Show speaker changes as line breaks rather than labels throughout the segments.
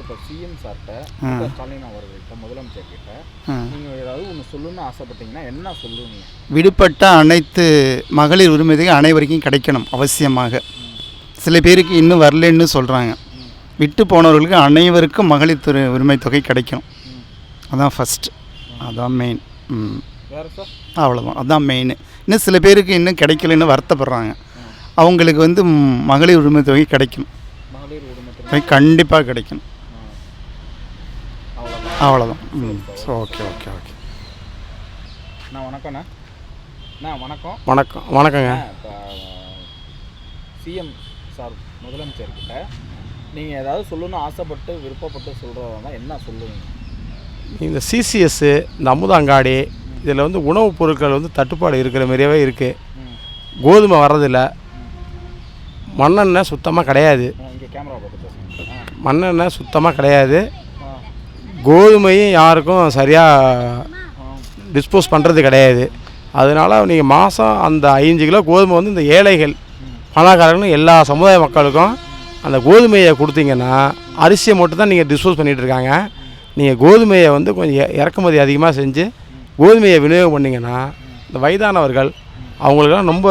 Sir இப்போ CM சார்கிட்ட ஸ்டாலின் அவர்கள்ட்ட முதலமைச்சர் கிட்ட. நீங்கள் ஏதாவது ஒன்று சொல்லணும்னு ஆசைப்பட்டீங்கன்னா என்ன சொல்லுவீங்க?
விடுபட்ட அனைத்து மகளிர் உரிமைகள் அனைவருக்கும் கிடைக்கணும் அவசியமாக. சில பேருக்கு இன்னும் வரலன்னு சொல்கிறாங்க விட்டு போனவர்களுக்கு அனைவருக்கும் மகளிர் துறை உரிமை தொகை கிடைக்கணும். அதான் ஃபஸ்ட் அதான் மெயின் ம். அவ்வளோதான் அதான் மெயின் இன்னும் சில பேருக்கு இன்னும் கிடைக்கலன்னு வருத்தப்படுறாங்க. அவங்களுக்கு வந்து மகளிர் உரிமை தொகை தொகை. கண்டிப்பாக கிடைக்கணும்.
அவ்வளோதான்
ம். ஓகே ஓகே ஓகே
நான் வணக்கண்ணா அண்ணா வணக்கம்.
வணக்கம் வணக்கங்க.
சிஎம் சார் முதலமைச்சர் கிட்ட நீங்கள் ஏதாவது சொல்லணும்னு ஆசைப்பட்டு விருப்பப்பட்டு சொல்கிறதா என்ன சொல்லுவீங்க?
இந்த சிசிஎஸ்ஸு இந்த அமுதாங்காடி இதில் வந்து உணவுப் பொருட்கள் வந்து தட்டுப்பாடு இருக்கிற மாதிரியாவே இருக்குது கோதுமை வர்றதில்ல. மண்ணெண்ணெய் சுத்தமாக கிடையாது. மண்ணெண்ணெய் சுத்தமாக கிடையாது. கோதுமையும் யாருக்கும் சரியாக டிஸ்போஸ் பண்ணுறது கிடையாது. அதனால் நீங்கள் மாதம் அந்த ஐந்து கிலோ கோதுமை வந்து இந்த ஏழைகள் பணக்காரர்கள் எல்லா சமுதாய மக்களுக்கும் அந்த கோதுமையை கொடுத்தீங்கன்னா அரிசியை மட்டும் தான் நீங்கள் டிஸ்போஸ் பண்ணிகிட்டு இருக்காங்க. நீங்கள் கோதுமையை வந்து கொஞ்சம் இறக்குமதி அதிகமாக செஞ்சு கோதுமையை விநியோகம் பண்ணிங்கன்னா இந்த வயதானவர்கள் அவங்களுக்கெல்லாம் ரொம்ப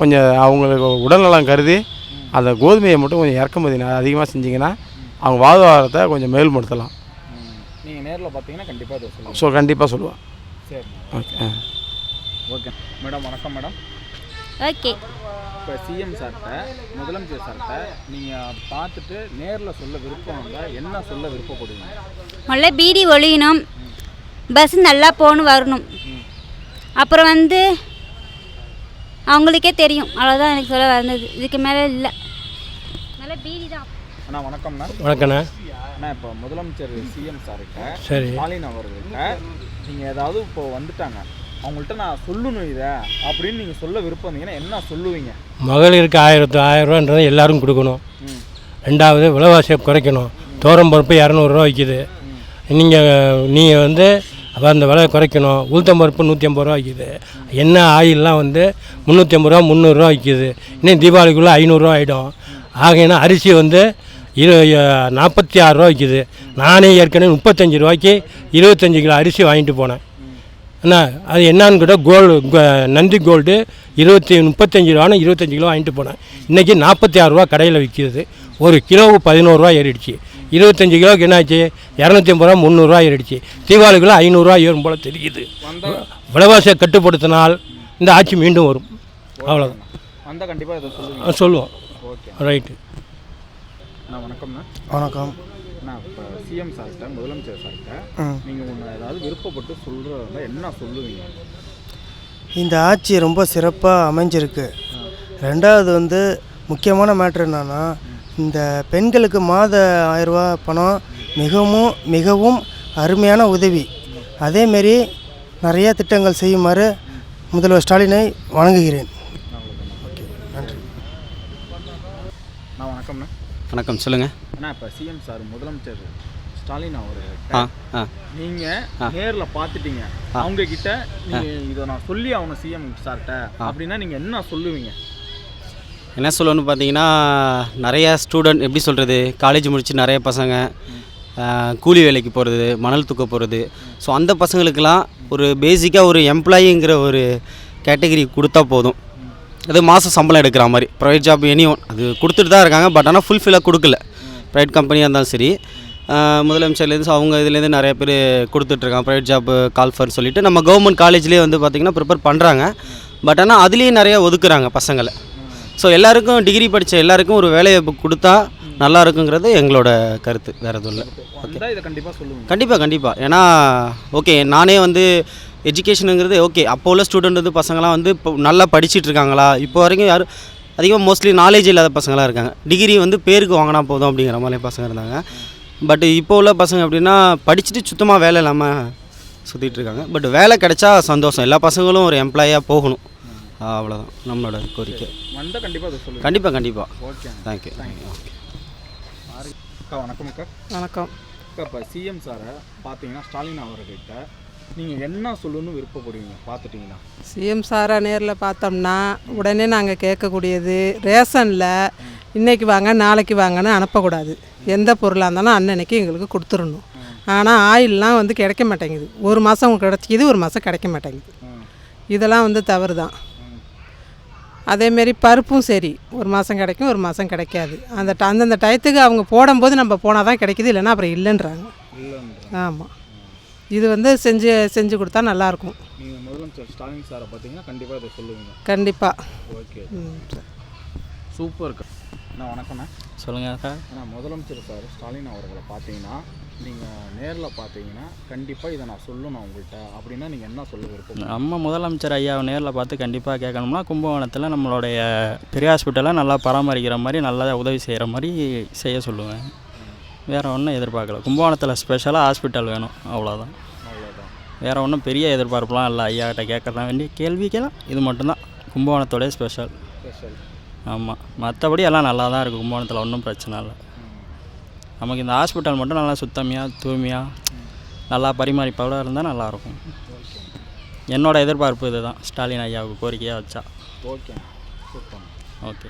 கொஞ்சம் அவங்களுக்கு உடல்நலம் கருதி அந்த கோதுமையை மட்டும் கொஞ்சம் இறக்குமதி அதிகமாக செஞ்சிங்கன்னா அவங்க வாழ்வாதாரத்தை கொஞ்சம் மேல்படுத்தலாம்.
நீங்கள் நேரில் பார்த்தீங்கன்னா கண்டிப்பாக இதை சொல்லுங்கள்
ஸோ கண்டிப்பாக சொல்லுவேன்
சரி
ஓகே ஆ.
ஓகே. மேடம் வணக்கம் மேடம்.
ஓகே.
இப்போ சிஎம் சார்கிட்ட முதலமைச்சர் சார்கிட்ட நீங்கள் பார்த்துட்டு நேரில் சொல்ல விருப்பம் என்ன சொல்ல விருப்பப்படுவீங்க
முதல்ல பீடி ஒழியணும். பஸ் நல்லா போகணும் வரணும். அப்புறம் வந்து அவங்களுக்கே தெரியும். அவ்வளோதான் எனக்கு சொல்ல வந்தது. இதுக்கு மேலே இல்லை. நல்லா பீடி தான்.
அண்ணா வணக்கம்ண்ணா.
வணக்கண்ணே.
அண்ணா இப்போ முதலமைச்சர் சிஎம் சார்கிட்ட
சரி.
ஸ்டாலின் அவர்கள்ட்ட நீங்கள் ஏதாவது இப்போ வந்துட்டாங்க. அவங்கள்ட்ட நான் சொல்லணும் இதை அப்படின்னு நீங்கள் சொல்ல விருப்பம் இருந்தீங்கன்னா என்ன சொல்லுவீங்க?
மகளிருக்கு ஆயிரத்து ஆயிரம் ரூபான்றதை எல்லாரும் கொடுக்கணும். ரெண்டாவது விலைவாசியை குறைக்கணும். தோரம் பருப்பு இரநூறுவா விற்கிது நீங்கள் நீங்கள் வந்து அந்த விலை குறைக்கணும். உளுத்தம் பருப்பு நூற்றி ஐம்பது ரூபா விற்கிது எண்ணெய் ஆயிலெலாம் வந்து முந்நூற்றி ஐம்பது ரூபா முந்நூறுரூவா விற்கிது இன்னும் தீபாவளிக்குள்ளே ஐநூறுரூவா ஆகிடும் ஆகையினா அரிசி வந்து இரு நாற்பத்தி ஆறு ரூபா விற்கிது நானே ஏற்கனவே முப்பத்தஞ்சு ரூபாய்க்கு இருபத்தஞ்சு கிலோ அரிசி வாங்கிட்டு போனேன். என்ன அது என்னன்னு கேட்டால் கோல்டு நந்தி கோல்டு இருபத்தி முப்பத்தஞ்சு ரூபான்னு இருபத்தஞ்சு கிலோ வாங்கிட்டு போனேன். இன்றைக்கி நாற்பத்தி ஆறு ரூபா கடையில் விற்கிது ஒரு கிலோவுக்கு பதினோருவா ஏறிடுச்சு. இருபத்தஞ்சு கிலோவுக்கு என்னாச்சு? இரநூத்தி ஐம்பது ரூபா முந்நூறுரூவா ஏறிடுச்சு. தீபாவளிக்குள்ள ஐநூறுரூவா ஏறும் போல் தெரியுது. விலைவாசியை கட்டுப்படுத்தினால் இந்த ஆட்சி மீண்டும் வரும். அவ்வளோதான் சொல்லுவோம்.
ஓகே.
ரைட்டு
அண்ணா வணக்கம்ண்ணா.
வணக்கம்.
இப்போ சிஎம் சார்கிட்ட முதலமைச்சர் சார்கிட்ட. நீங்கள் ஒன்று ஏதாவது விருப்பப்பட்டு சொல்கிறதா என்ன சொல்லுவீங்க?
இந்த ஆட்சி ரொம்ப சிறப்பாக அமைஞ்சிருக்கு. ரெண்டாவது வந்து முக்கியமான மேட்ரு என்னன்னா இந்த பெண்களுக்கு மாத ஆயிரரூபா பணம் மிகவும் மிகவும் அருமையான உதவி. அதேமாரி நிறைய திட்டங்கள் செய்யுமாறு முதல்வர் ஸ்டாலினை வணங்குகிறேன்.
அண்ணா வணக்கம்ண்ணா.
வணக்கம் சொல்லுங்கள்
அண்ணா இப்போ சிஎம் சார் முதலமைச்சர் ஸ்டாலின்
ஆ
நீங்கள் நேரில் பார்த்துட்டீங்க அவங்க கிட்ட நீங்கள் இதை நான் சொல்லி ஆகணும் சிஎம் சார்கிட்ட அப்படின்னா நீங்கள் என்ன சொல்லுவீங்க?
என்ன சொல்லணும்னு பார்த்தீங்கன்னா நிறைய ஸ்டூடெண்ட் எப்படி சொல்கிறது காலேஜ் முடிச்சு நிறைய பசங்க கூலி வேலைக்கு போகிறது மணல் தூக்க போகிறது ஸோ அந்த பசங்களுக்கெல்லாம் ஒரு பேசிக்காக ஒரு எம்ப்ளாயிங்கிற ஒரு கேட்டகரி கொடுத்தா போதும். அது மாதம் சம்பளம் எடுக்கிற மாதிரி. ப்ரைவேட் ஜாப் எனி ஒன் அது கொடுத்துட்டு தான் இருக்காங்க பட் ஆனால் ஃபுல்ஃபில்லாக கொடுக்கல. ப்ரைவேட் கம்பெனியாக இருந்தாலும் சரி. முதலமைச்சர்லேருந்து அவங்க இதுலேருந்து நிறைய பேர் கொடுத்துட்ருக்காங்க ப்ரைவேட் ஜாப் கால்ஃபர் சொல்லிட்டு. நம்ம கவர்மெண்ட் காலேஜ்லேயே வந்து பார்த்திங்கன்னா ப்ரிப்பேர் பண்ணுறாங்க பட் ஆனால் அதுலேயும் நிறைய ஒதுக்குறாங்க பசங்களை. ஸோ எல்லாருக்கும் டிகிரி படித்த எல்லாருக்கும் ஒரு வேலைவாய்ப்பு கொடுத்தா நல்லா இருக்குங்கிறது எங்களோட கருத்து. வேறு எதுவும் இல்லை.
இதை கண்டிப்பாக
கண்டிப்பாக கண்டிப்பாக ஏன்னா ஓகே நானே வந்து எஜுகேஷனுங்கிறது ஓகே அப்போ உள்ள ஸ்டூடெண்ட் வந்து பசங்களாம் வந்து இப்போ நல்லா படிச்சிட்டு இருக்காங்களா? இப்போ வரைக்கும் யாரும் அதிகமாக மோஸ்ட்லி நாலேஜ் இல்லாத பசங்களாக இருக்காங்க. டிகிரி வந்து பேருக்கு வாங்கினா போதும் அப்படிங்கிற மாதிரி பசங்க இருந்தாங்க. பட் இப்போ உள்ள பசங்க எப்படின்னா படிச்சுட்டு சுத்தமாக வேலை இல்லாமல் சுற்றிட்டு இருக்காங்க. பட் வேலை கிடைச்சா சந்தோஷம். எல்லா பசங்களும் ஒரு எம்ப்ளாயாக போகணும். அவ்வளோதான் நம்மளோட கோரிக்கை.
வந்தால் கண்டிப்பாக
கண்டிப்பாக கண்டிப்பாக
ஓகே
தேங்க்யூ
அக்கா வணக்கம் அக்கா.
வணக்கம்.
அக்கா இப்போ சிஎம் சாரை பார்த்தீங்கன்னா ஸ்டாலின் அவர்கிட்ட நீங்கள் என்ன சொல்லணும்னு விருப்பப்படுவீங்க? பார்த்துட்டீங்கன்னா
சிஎம் சாரை நேரில் பார்த்தோம்னா உடனே நாங்கள் கேட்கக்கூடியது ரேஷனில் இன்றைக்கி வாங்க நாளைக்கு வாங்கன்னு அனுப்பக்கூடாது. எந்த பொருளாக இருந்தாலும் அன்னன்னைக்கு எங்களுக்கு கொடுத்துடணும். ஆனால் ஆயிலெலாம் வந்து கிடைக்க மாட்டேங்குது. ஒரு மாதம் கிடைக்கிது ஒரு மாதம் கிடைக்க மாட்டேங்குது. இதெல்லாம் வந்து தவறு தான் அதேமாரி பருப்பும் சரி ஒரு மாதம் கிடைக்கும் ஒரு மாதம் கிடைக்காது. அந்த அந்தந்த டயத்துக்கு அவங்க போடும்போது நம்ம போனால் தான் கிடைக்குது இல்லைன்னா அப்புறம் இல்லைன்றாங்க.
இல்லைன்ற
ஆமாம் இது வந்து செஞ்சு செஞ்சு கொடுத்தா நல்லாயிருக்கும்
நீங்கள் முதலமைச்சர் ஸ்டாலின் சாரை பார்த்தீங்கன்னா கண்டிப்பாக இதை சொல்லுவீங்க.
கண்டிப்பாக
ஓகே.
ம்
சூப்பர் அண்ணா வணக்கண்ணா
சொல்லுங்கள் சார்
அண்ணா முதலமைச்சர் சார் ஸ்டாலின் அவர்களை பார்த்தீங்கன்னா நீங்கள் நேரில் பார்த்தீங்கன்னா கண்டிப்பாக இதை நான் சொல்லணும் உங்கள்கிட்ட அப்படின்னா நீங்கள் என்ன சொல்ல விருப்பம்
நம்ம முதலமைச்சர் ஐயாவை நேரில் பார்த்து கண்டிப்பாக கேட்கணும்னா கும்பகோணத்தில் நம்மளுடைய பெரிய ஹாஸ்பிட்டலை நல்லா பராமரிக்கிற மாதிரி நல்லா உதவி செய்கிற மாதிரி செய்ய சொல்லுவேன். வேறு ஒன்றும் எதிர்பார்க்கல. கும்பகோணத்தில் ஸ்பெஷலாக ஹாஸ்பிட்டல் வேணும் அவ்வளோதான் வேறு ஒன்றும் பெரிய எதிர்பார்ப்புலாம் இல்லை. ஐயா கிட்ட கேட்கறதான் வேண்டிய கேள்விக்கெல்லாம் இது மட்டும்தான். கும்பகோணத்தோடைய ஸ்பெஷல்
ஸ்பெஷல்
ஆமாம் மற்றபடி எல்லாம் நல்லா தான் இருக்குது கும்பகோணத்தில் ஒன்றும் பிரச்சனை இல்லை. நமக்கு இந்த ஹாஸ்பிட்டல் மட்டும் நல்லா சுத்தமையாக தூய்மையாக நல்லா பரிமாறிப்போட இருந்தால் நல்லாயிருக்கும். என்னோட எதிர்பார்ப்பு இதுதான். ஸ்டாலின் ஐயாவுக்கு கோரிக்கையாக வச்சா.
Okay
okay.